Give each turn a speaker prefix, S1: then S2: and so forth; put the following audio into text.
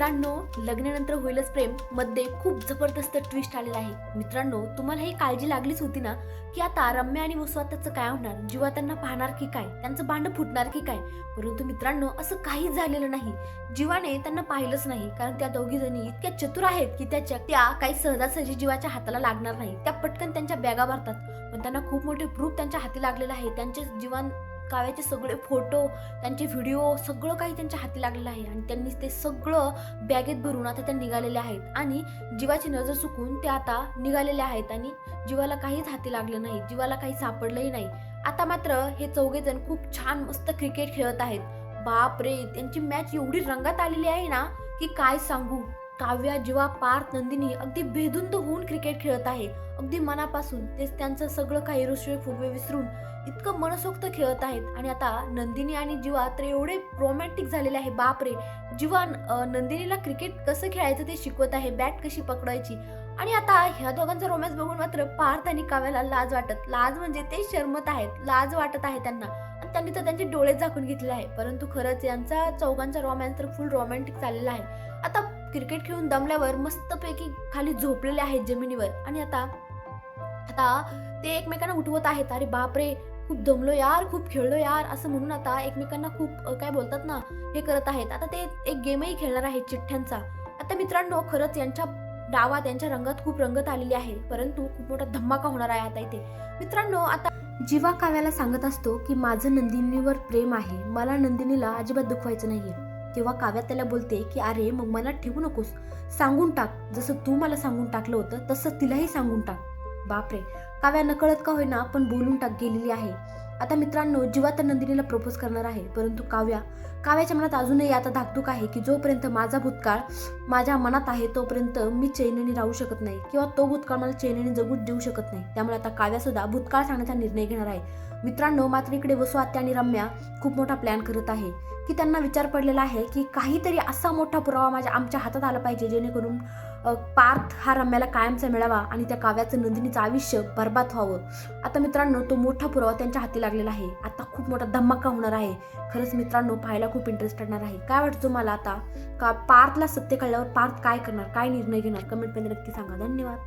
S1: मित्रांनो लग्नानंतर होईलच प्रेममध्ये खूप जबरदस्त ट्विस्ट आलेला आहे. मित्रांनो तुम्हाला ही काळजी लागलीच होती ना की आता रम्या आणि वसुआताचं काय होणार? जीवा त्यांना पाहणार की काय? त्यांचं भांडं फुटणार की काय? परंतु मित्रांनो असं काहीच झालेलं नाही. जीवाने त्यांना पाहिलंच नाही कारण त्या दोघी जणी इतक्या चतुर आहेत की त्याच्या त्या काही सहजासहजी जीवाच्या हाताला लागणार नाही. त्या पटकन त्यांच्या बॅगा भरतात. पण त्यांना खूप मोठे प्रूफ त्यांच्या हाती लागलेलं आहे. त्यांचे जीवन काव्याचे सगळे फोटो त्यांचे व्हिडिओ सगळं काही त्यांच्या हाती लागलेलं आहे. आणि त्यांनी ते सगळं बॅगेत भरून आता त्या निघालेले आहेत. आणि जीवाची नजर चुकून ते आता निघालेले आहेत. आणि जीवाला काहीच हाती लागलं नाही. जीवाला काही सापडलंही नाही. आता मात्र हे चौघे जण खूप छान मस्त क्रिकेट खेळत आहेत. बाप रे त्यांची मॅच एवढी रंगात आलेली आहे ना की काय सांगू? काव्या जीवा पार्थ नंदिनी अगदी बेधुंद होऊन क्रिकेट खेळत आहे. अगदी मनापासून तेच त्यांचं सगळं काही रुसवे फुगवे विसरून इतकं मनसोक्त खेळत आहेत. आणि आता नंदिनी आणि जीवा तर एवढे रोमॅन्टिक झालेले आहे. बापरे! जिवा जीवा नंदिनीला क्रिकेट कसं खेळायचं ते शिकवत आहे. बॅट कशी पकडायची? आणि आता ह्या दोघांचा रोमॅन्स बघून मात्र पार्थ आणि काव्याला लाज वाटत. लाज म्हणजे ते शर्मत आहेत. लाज वाटत आहे त्यांना. आणि त्यांनी तर त्यांचे डोळे झाकून घेतले आहे. परंतु खरंच यांचा चौघांचा रोमॅन्स तर फुल रोमॅन्टिक चाललेला आहे. आता क्रिकेट खेळून दमल्यावर मस्तपैकी खाली झोपलेले आहेत जमिनीवर. आणि आता आता ते एकमेकांना उठवत आहेत. अरे बापरे खूप दमलो यार खूप खेळलो यार असं म्हणून आता एकमेकांना खूप काय बोलतात ना हे करत आहेत. आता ते एक गेमही खेळणार आहेत चिठ्ठ्यांचा. आता मित्रांनो खरंच यांच्या डावात यांच्या रंगात खूप रंगत आलेली आहे. परंतु खूप मोठा धमाका होणार आहे आता इथे. मित्रांनो आता जीवा काव्याला सांगत असतो की माझं नंदिनीवर प्रेम आहे. मला नंदिनीला अजिबात दुखवायचं नाहीये. तेव्हा काव्या त्याला बोलते की अरे मग मला ठेवू नकोस. सांगून टाक. जसं तू मला सांगून टाकलं होतं तसं तिलाही सांगून टाक. बापरे. काव्या नकळत का होईना पण बोलून टाक गेलेली आहे. आता मित्रांनो जीवा तर नंदिनीला प्रपोज करणार आहे परंतु काव्या काव्याच्या मनात अजूनही आता धाकधूक आहे की जोपर्यंत माझा भूतकाळ माझ्या मनात आहे तोपर्यंत मी चैनीने राहू शकत नाही किंवा तो भूतकाळ मला चैनीने जगू देऊ शकत नाही. त्यामुळे आता काव्या सुद्धा भूतकाळ सांगण्याचा निर्णय घेणार आहे. मित्रांनो मात्र इकडे वसुआत्या आणि रम्या खूप मोठा प्लॅन करत आहे. की त्यांना विचार पडलेला आहे की काहीतरी असा मोठा पुरावा माझ्या आमच्या हातात आला पाहिजे जेणेकरून पार्थ हा रम्याला कायमचा मिळावा आणि त्या काव्याचं नंदिनीचं आयुष्य बर्बाद व्हावं. आता मित्रांनो तो मोठा पुरावा त्यांच्या हाती लागलेला आहे. आता खूप मोठा धमाका होणार आहे. खरंच मित्रांनो पाहायला खूप इंटरेस्ट असणार आहे. काय वाटतं तुम्हाला आता? का पार्थला सत्य कळल्यावर पार्थ काय करणार काय निर्णय घेणार? कमेंटमध्ये नक्की सांगा. धन्यवाद.